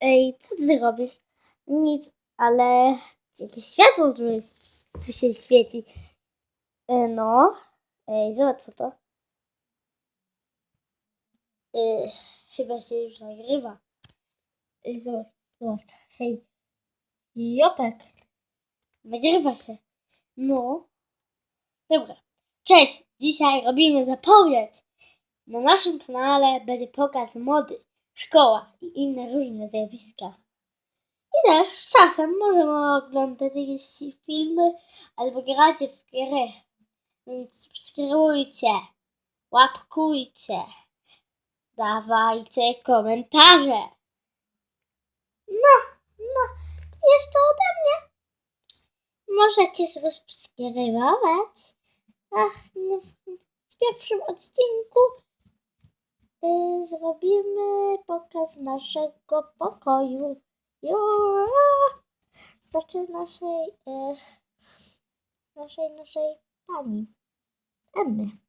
Ej, co ty robisz? Nic, ale jakieś światło tu, jest, tu się świeci. E, no. Ej, zobacz co to. E, chyba się już nagrywa. Ej, zobacz, zobacz. Hej. Jopek. Nagrywa się. No. Dobra. Cześć. Dzisiaj robimy zapowiedź. Na naszym kanale będzie pokaz mody, szkoła i inne różne zjawiska. I też czasem możemy oglądać jakieś filmy albo gracie w gry. Więc subskrybujcie, łapkujcie, dawajcie komentarze. No, no, jeszcze ode mnie. Możecie subskrybować. Ach, w pierwszym odcinku zrobimy pokaz naszego pokoju. Znaczy naszej, y, naszej, naszej pani Emmy.